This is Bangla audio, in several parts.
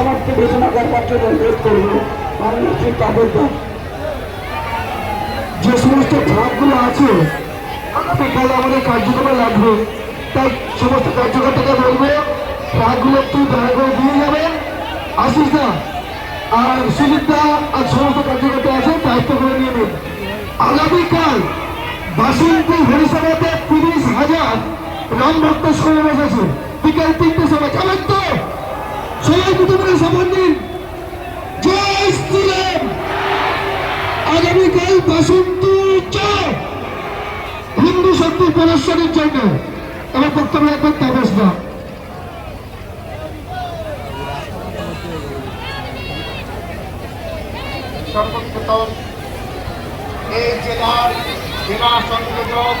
সমাপ্তি ঘোষণা করবার জন্য অনুরোধ করব, মাননীয় শ্রী তাপস যে সমস্ত ভাগগুলো আছে আগামীকাল আমাদের কার্যক্রমে লাগবে। তাই সমস্ত কার্যকর্তাকে বলব ভাগগুলো একটু দয়া করে দিয়ে যাবেন আসিস না আর সুজিতদা আর সমস্ত কার্যকর্তা আছে, দায়িত্ব করে নিয়ে নেবেন আগামীকাল বাসন্তী হরিসভাতে তিরিশ হাজার রাম ভক্ত সমাবেশ আছে। বিকাল তিনটে সময়। যাবেন তো? সবাই প্রথমে শপথ নিন জয় শ্রীরাম। আগামীকাল বাসন্তী চক হিন্দু শক্তি প্রদর্শনের জন্য। আমার বক্তব্য রাখবেন তাপস না সর্বপ্রথম এই জেলার জেলা সংযোজক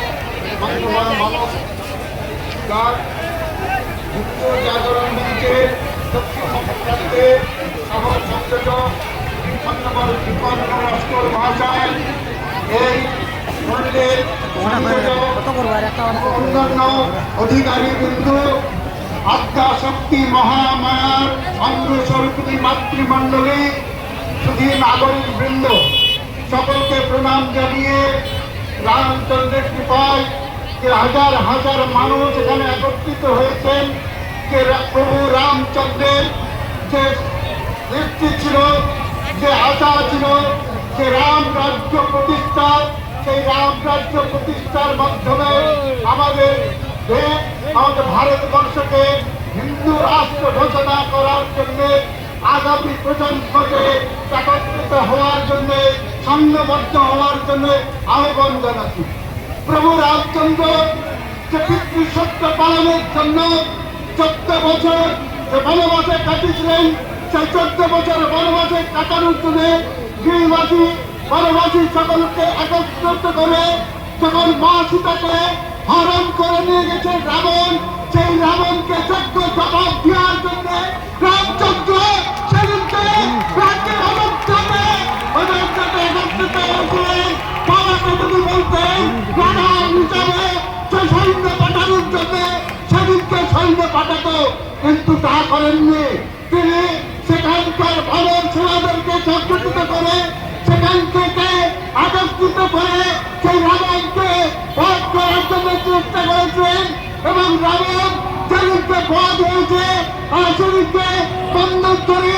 মানব তার হিন্দু জাগরণ মঞ্চের দক্ষিণ প্রান্তে সহ ধন্যবাদ মহাশয় এই অন্যান্য অধিকারী বিন্দু আদ্যা শক্তি মহামায়ার অঙ্গস্বরূপিণী মাতৃমণ্ডলী শুধু নাগরিক বৃন্দ সকলকে প্রণাম জানিয়ে রামচন্দ্রের কৃপায় যে হাজার হাজার মানুষ এখানে একত্রিত হয়েছেন প্রভু রামচন্দ্রের যে দৃষ্টি ছিল, যে আশা ছিল, যে রাম রাজ্য প্রতিষ্ঠা, সেই রাম রাজ্য প্রতিষ্ঠার মাধ্যমে আমাদের আমাদের ভারতবর্ষকে হিন্দু রাষ্ট্র ঘোষণা করার জন্য, আগামী প্রজন্মকে একত্রিত হওয়ার জন্য সংঘবদ্ধ হওয়ার জন্য আহ্বান জানাচ্ছি। প্রভু রামচন্দ্র যে পালনের জন্য চোদ্দ বছর যে বনবাসে কাটিয়েছিলেন, সেই চোদ্দ বছর বনবাসে কাটানোর জন্য গৃহবাসী বনবাসী সকলকে একত্রিত করে যখন মা সীতাকে হরণ করে নিয়ে গেছে রাবণ, সেই রাবণকে যজ্ঞ জবাব দেওয়ার জন্য পাঠাতো কিন্তু তা করেননি। তিনি সেখানকার ভালোর ছেলেদেরকে সংগঠিত করে সেখান থেকে একত্রিত করে, সেই রাবণকে করার জন্য চেষ্টা করেছেন এবং হয়েছে, আর সেদিনকে বন্ধন করে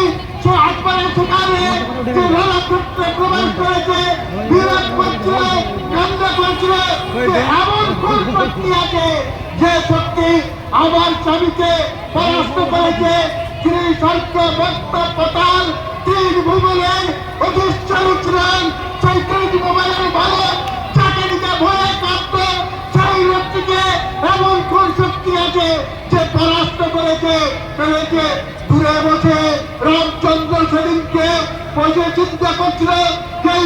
সেখানে যে রণক্ষেত্রে প্রবেশ করেছে, বিরাট করছিল, কান্না করছিল এমন কোন শক্তি আছে যে শক্তি আমার স্বামীকে পরাস্ত করেছে তিনি স্বর্গ ভক্ত পতাল তিন অধিষ্ঠান ছিলেন। তিন ভুবনের ভালো চাকরিকে ভয়ে কাঁপত। সেই লোকটিকে এমন কোন শক্তি আছে যে পরাস্ত করেছে? করেছে। দূরে বসে রামচন্দ্র সেদিনকে বসে চিন্তা করছিল সেই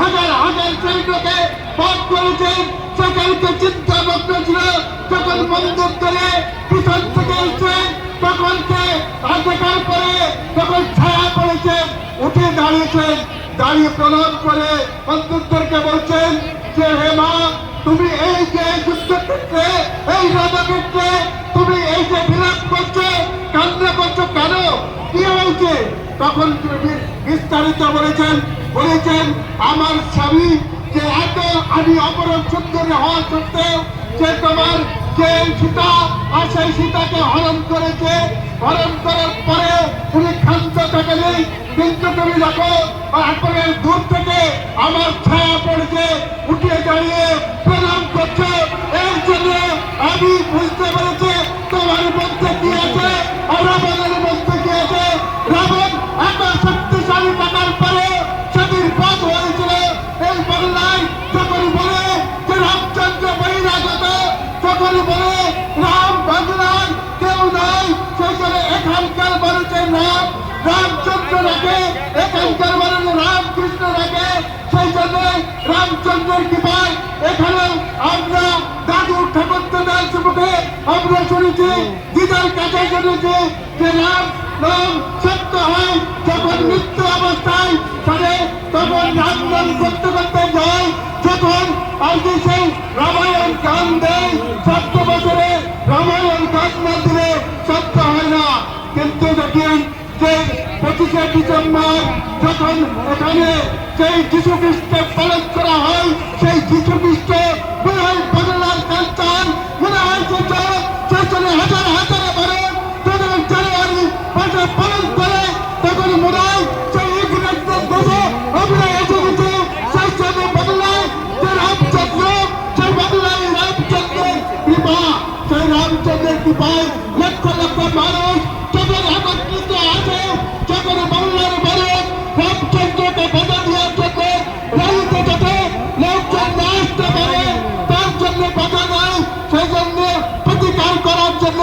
হাজার হাজার সৈন্যকে বধ করেছেন। সেখানকে চিন্তা মগ্ন ছিল যখন মন্দির করে পিছন থেকে এসছেন তখন সে অন্ধকার করে তখন ছায়া পড়েছে, উঠে দাঁড়িয়েছেন, দাঁড়িয়ে প্রণাম করে বন্ধুদেরকে বলছেন যে, হে মা, তুমি এই যে যুদ্ধক্ষেত্রে, এই রণক্ষেত্রে তুমি এই যে বিলাপ করছ, কান্না করছ কেন? কি হয়েছে? তখন বিস্তারিত বলেছেন বলেছেন, আমার স্বামী যে এত আমি অপরাধ সুন্দরী হওয়া সত্ত্বেও যে তোমার যে সীতা আর সেই সীতাকে হরণ করেছে, হরণ করার পরে তুমি ক্ষান্ত থাকেনি কিন্তু তুমি দেখো একবারে দূর থেকে আমার ছায়া পড়েছে উঠে দাঁড়িয়ে প্রণাম করছে। এর জন্য আমি বুঝতে পেরেছি তোমার মধ্যে কি আছে রাবণের মধ্যে কি আছে। রাবণ এত শক্তিশালী থাকার পরে সেদিন পথ হয়েছিল এই বাংলায় যখন বলে যে রামচন্দ্র বহিরাগত যখন বলে রাম ভগবান কেউ নাই সেখানে এখানকার মানুষের নাম রামচন্দ্র রাখে এখানকার মানুষ রামকৃষ্ণ রাখে, সেই জন্য রামচন্দ্রের কৃপায় এখানে আমরা দাদু ঠাকুরদার মুখে আমরা শুনেছি দিদার কাছে শুনেছি, যে রাম নাম সত্য হয়, যখন মৃত্যু অবস্থায় তাহলে তখন রাম নাম করতে করতে যায়, যখন আজকে সেই রামায়ণ গান দেয় সত্য বছরে রামায়ণ গান না দিলে সত্য হয় না কিন্তু দেখেন যে পঁচিশে ডিসেম্বর যখন এখানে সেই যিশু খ্রিস্টের পালন করা হয় সেই যিশু খ্রিস্ট মনে হয় বাংলার কালচার মনে হয় যে সেখানে হাজার হাজার মানুষ যখন জানুয়ারি মাসে পালন করে তখন মনে হয় সেই ইংরেজদের দেশে আমরা এসে গেছি সেই সঙ্গে বাংলায় যে রামচন্দ্র সেই বাংলায় রামচন্দ্রের কৃপা সেই রামচন্দ্রের কৃপায় লক্ষ লক্ষ মানুষ যখন একত্রিত আছে যখন বাংলার মানুষ রামচন্দ্রকে বাধা দেওয়ার জন্য রাইতে যাতে লোকজন না আসতে পারে তার জন্য বাধা নাই সেই জন্য প্রতিকার করার জন্য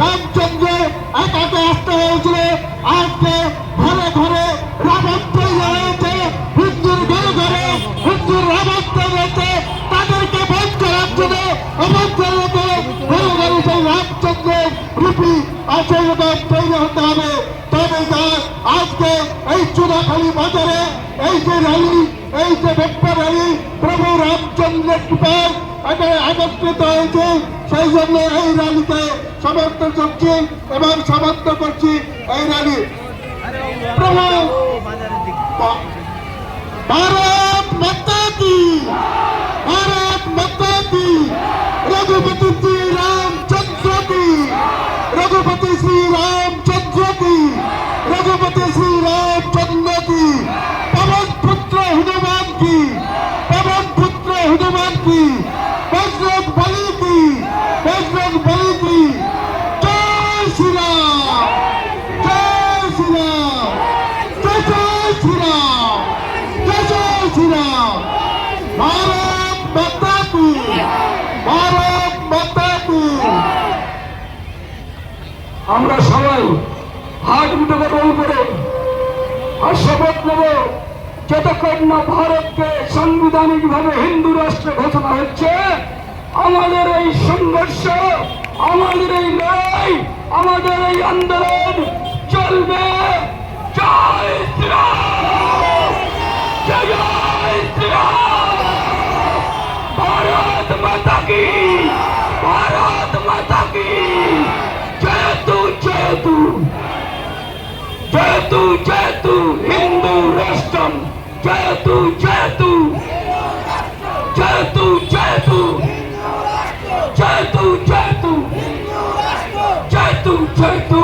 রামচন্দ্র একাকে আসতে হয়েছিল। আজকে ঘরে ঘরে রামত্ব রয়েছে। হিন্দুর ঘরে ঘরে হিন্দুর রামত্ব রয়েছে। তাদেরকে বধ করার জন্য অবস্থান করে ঘরে ঘরে রামচন্দ্রের তৈরি হবে। তবে আজকে এই চুনাখালী বাজারে, এই যে র্যালি, এই প্রভু রামচন্দ্রের কৃপায় এখানে একত্রিত হয়েছে। সেই জন্য এই র্যালিতে সমর্থন করছি এবং সমর্থন করছি এই র্যালি ভারত মাতা ভারত মাতা কি? রঘুপতি শ্রী রামচন্দ্র কি? রঘুপতি শ্রী রামচন্দ্র কি? রঘুপতি শ্রী রামচন্দ্র কি পবন পুত্র হনুমান কি পবন পুত্র হনুমান কি বজরং বলি কি বজরং বলি কি জয় শ্রীরাম জয় শ্রীরাম জয় জয় শ্রীরাম জয় জয় শ্রীরাম ভারত মাতা কি ভারত মাতা কি আমরা সবাই হাত মুঠো করে উপরে আর শপথ নেব না ভারতকে সাংবিধানিক ভাবে হিন্দু রাষ্ট্র ঘোষণা হচ্ছে, আমাদের এই সংঘর্ষ, আমাদের এই লড়াই, আমাদের এই আন্দোলন চলবে। জয় শ্রীরাম! জয় শ্রীরাম! হিন্দু রাষ্ট্রম জয়তু জয়তু জয়তু জয়তু জয়তু জয়তু জয়তু জয়তু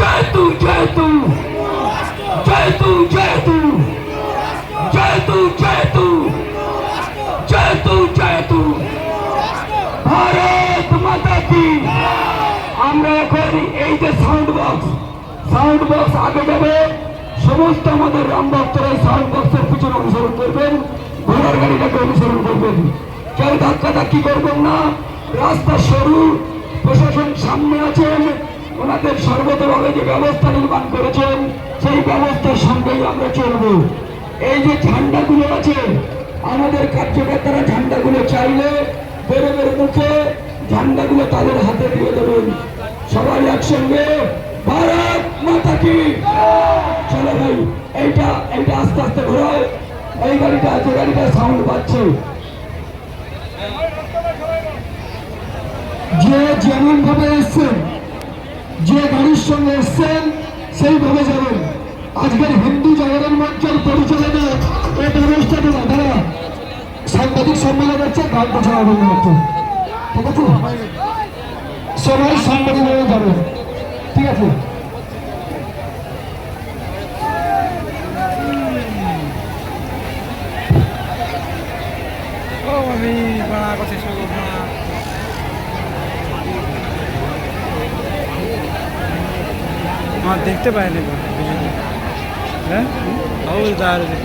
জয়তু জয়তু জয়তু জয়তু জয়তু জয়তু জয়তু জয়তু ভারত মাতা কি আমরা এখন এই যে সাউন্ড বক্স সাউন্ড বক্স আগে যাবে সমস্ত আমাদের রাম ভক্তরা সাউন্ড বক্সের পিছনে অনুসরণ করবেন, ঘোড়ার গাড়িটাকে অনুসরণ করবেন। কেউ ধাক্কা ধাক্কি করবেন না? রাস্তা সরু, প্রশাসন সামনে আছেন, ওনাদের সর্বতভাবে যে ব্যবস্থা নির্মাণ করেছেন, সেই ব্যবস্থার সঙ্গেই আমরা চলবো। এই যে ঝান্ডাগুলো আছে, আমাদের কার্যকর্তারা ঝান্ডাগুলো চাইলে বেরোবের মুখে ঝান্ডাগুলো তাদের হাতে দিয়ে দেবেন। সবাই একসঙ্গে ভারত মাতা কি? চলো ভাই, এইটা এইটা আস্তে আস্তে ঘোরাও। এই গাড়িটা আছে গাড়িটা সাউন্ড পাচ্ছে। যে যেমন ভাবে এসছেন, যে গাড়ির সঙ্গে এসছেন, সেইভাবে যাবেন। আজকের হিন্দু জাগরণ মঞ্চের পরিচালনা না সাংবাদিক সম্মেলন হচ্ছে গানটা ছাড়াবেন না একটু ঠিক আছে? সবাই সাংবাদিক হয়ে যাবেন ঠিক আছে। আমার দেখতে পাইনি হ্যাঁ? দাঁড়িয়ে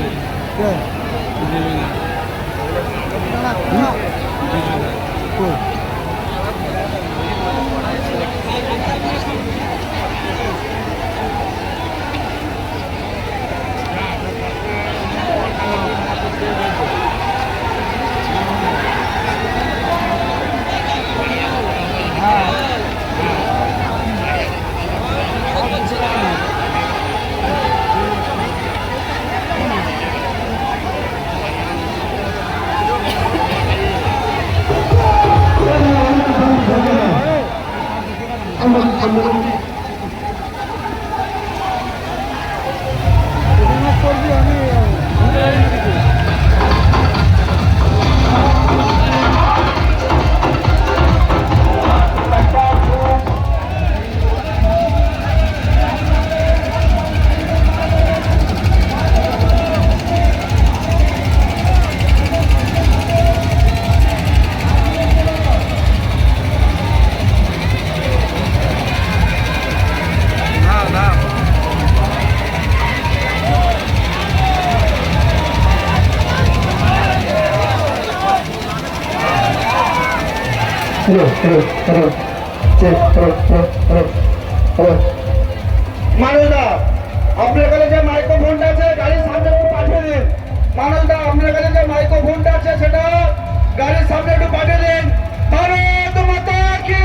Thank you. মানুষদা আপনার কাছে যে মাইক্রোফোনটা আছে, গাড়ির সামনে একটু পাঠিয়ে দিন। মানুষদা আপনার কাছে যে মাইক্রোফোনটা আছে, সেটা গাড়ির সামনে একটু পাঠিয়ে দিন। তোমার মাতা কি